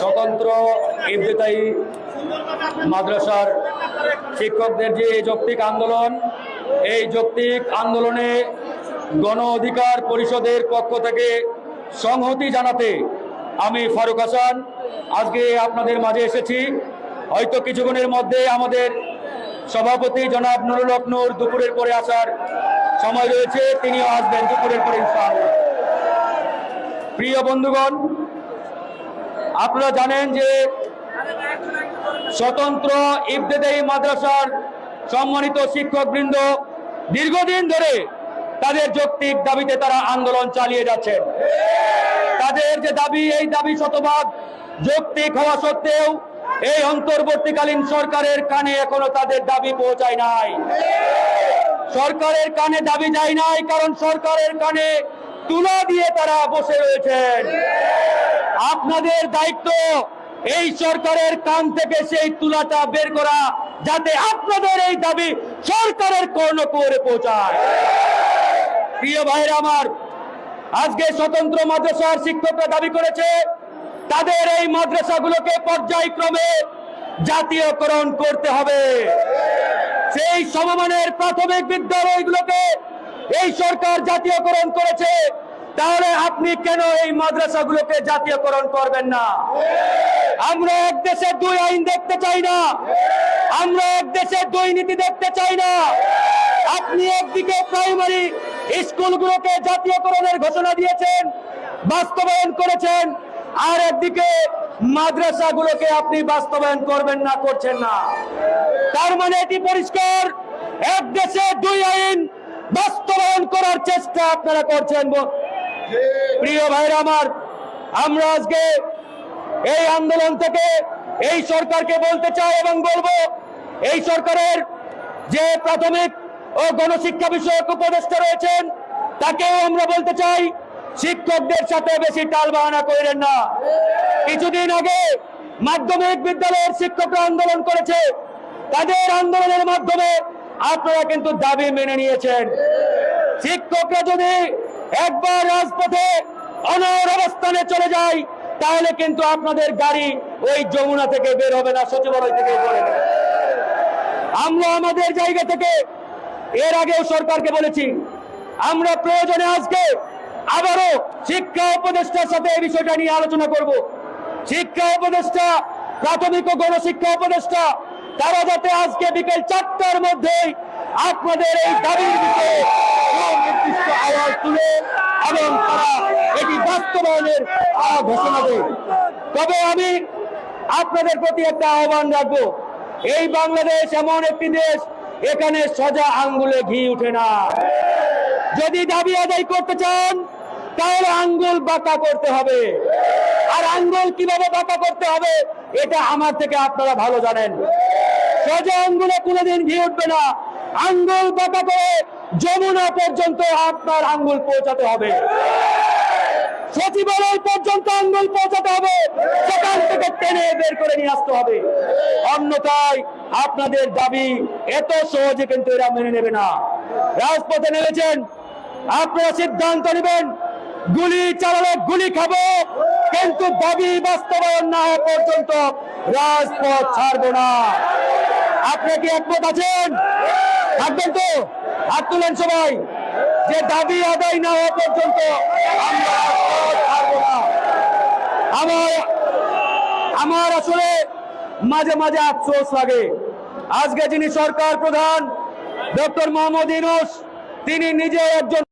স্বতন্ত্র ইবতেদায়ী মাদ্রাসার শিক্ষকদের যে যৌক্তিক আন্দোলন, এই যৌক্তিক আন্দোলনে গণ অধিকার পরিষদের পক্ষ থেকে সংহতি জানাতে আমি ফারুক হাসান, আজকে আপনাদের মাঝে এসেছি। হয়তো কিছুক্ষণের মধ্যে আমাদের সভাপতি জনাব নুরুল দুপুরের পরে আসার সময় রয়েছে, তিনিও আসবেন দুপুরের পরে ইনশাআল্লাহ। প্রিয় বন্ধুগণ, আপনারা জানেন যে স্বতন্ত্র ইবতেদায়ী মাদ্রাসার সম্মানিত শিক্ষকবৃন্দ দীর্ঘদিন ধরে তাদের যৌক্তিক দাবিতে তারা আন্দোলন চালিয়ে যাচ্ছেন। তাদের যে দাবি, এই দাবি শতভাগ যৌক্তিক হওয়া সত্ত্বেও এই অন্তর্বর্তীকালীন সরকারের কানে এখনও তাদের দাবি পৌঁছায় নাই। সরকারের কানে দাবি যায় নাই, কারণ সরকারের কানে তুলা দিয়ে তারা বসে রয়েছেন। আপনাদের দায়িত্ব এই সরকারের কান থেকে সেই তুলাটা বের করা, যাতে আপনাদের এই দাবি সরকারের কর্ণকুয়ারে পৌঁছায়। প্রিয় ভাইরা আমার, আজকে স্বতন্ত্র মাদ্রাসার শিক্ষকরা দাবি করেছে, তাদের এই মাদ্রাসাগুলোকে পর্যায়ক্রমে জাতীয়করণ করতে হবে। সেই সমমানের প্রাথমিক বিদ্যালয়গুলোকে এই সরকার জাতীয়করণ করেছে, তাহলে আপনি কেন এই মাদ্রাসাগুলোকে জাতীয়করণ করবেন না? আমরা এক দেশে দুই আইন দেখতে চাই না। আমরা এক দেশে দুই নীতি দেখতে চাই না। আপনি একদিকে প্রাইমারি স্কুলগুলোকে জাতীয়করণের ঘোষণা দিয়েছেন, বাস্তবায়ন করেছেন, আর একদিকে মাদ্রাসাগুলোকে আপনি বাস্তবায়ন করবেন না, করছেন না। তার মানে এটি পরিষ্কার, এক দেশে দুই আইন বাস্তবায়ন করার চেষ্টা আপনারা করছেন প্রিয় ভাইরা আমার, আমরা আজকে এই আন্দোলন থেকে এই সরকারকে বলতে চাই এবং বলব, এই সরকারের যে প্রাথমিক ও গণশিক্ষা বিষয়ক উপদেষ্টা রয়েছেন, তাকেও আমরা বলতে চাই, শিক্ষকদের সাথে বেশি টাল বাহানা করেন না। কিছুদিন আগে মাধ্যমিক বিদ্যালয়ের শিক্ষকরা আন্দোলন করেছে, তাদের আন্দোলনের মাধ্যমে আপনারা কিন্তু দাবি মেনে নিয়েছেন শিক্ষকরা যদি একবার রাজপথে অনর অবস্থানে চলে যায়, তাহলে কিন্তু আপনাদের গাড়ি ওই যমুনা থেকে বের হবে না, সচিবালয় থেকে। আমরা আমাদের জায়গা থেকে, এর আগেও সরকারকে বলেছি, আমরা প্রয়োজনে আজকে আবারও শিক্ষা উপদেষ্টার সাথে এই বিষয়টা নিয়ে আলোচনা করব শিক্ষা উপদেষ্টা, প্রাথমিক ও গণশিক্ষা উপদেষ্টা তারা যাতে আজকে বিকেল চারটার মধ্যেই আপনাদের এই দাবির দিকে সুনির্দিষ্ট আওয়াজ তুলে এবং তারা এটি বাস্তবায়নের ঘোষণা দেয়। তবে আমি আপনাদের প্রতি একটা আহ্বান রাখব। এই বাংলাদেশ এমন একটি দেশ, এখানে সজা আঙ্গুলে ঘি উঠে না। যদি দাবি আদায় করতে চান, তাহলে আঙ্গুল বাঁকা করতে হবে। আর আঙ্গুল কীভাবে বাঁকা করতে হবে এটা আমার থেকে আপনারা ভালো জানেন। সোজা আঙ্গুলে কোনোদিন ঘি উঠবে না। আঙ্গুল বাঁকা করে যমুনা পর্যন্ত আপনার আঙ্গুল পৌঁছাতে হবে। সচিবালয় পর্যন্ত আঙ্গুল পৌঁছাতে হবে। সেখান থেকে টেনে বের করে নিয়ে আসতে হবে। অন্যথায় আপনাদের দাবি এত সহজে কিন্তু এরা মেনে নেবে না। রাজপথে নেমেছেন। আপনারা সিদ্ধান্ত নেবেন। গুলি চালালে গুলি খাব। কিন্তু দাবি বাস্তবায়ন না হওয়া পর্যন্ত রাজপথ ছাড়বো না। আপনি কি একমত আছেন? থাকবেন তো? হাত তুলেন সবাই। যে দাবি আদায় না হওয়া পর্যন্ত আমরা আমার আসলে মাঝে মাঝে আফসোস লাগে। আজকে যিনি সরকার প্রধান, ডক্টর মোহাম্মদ ইনুস তিনি নিজে একজন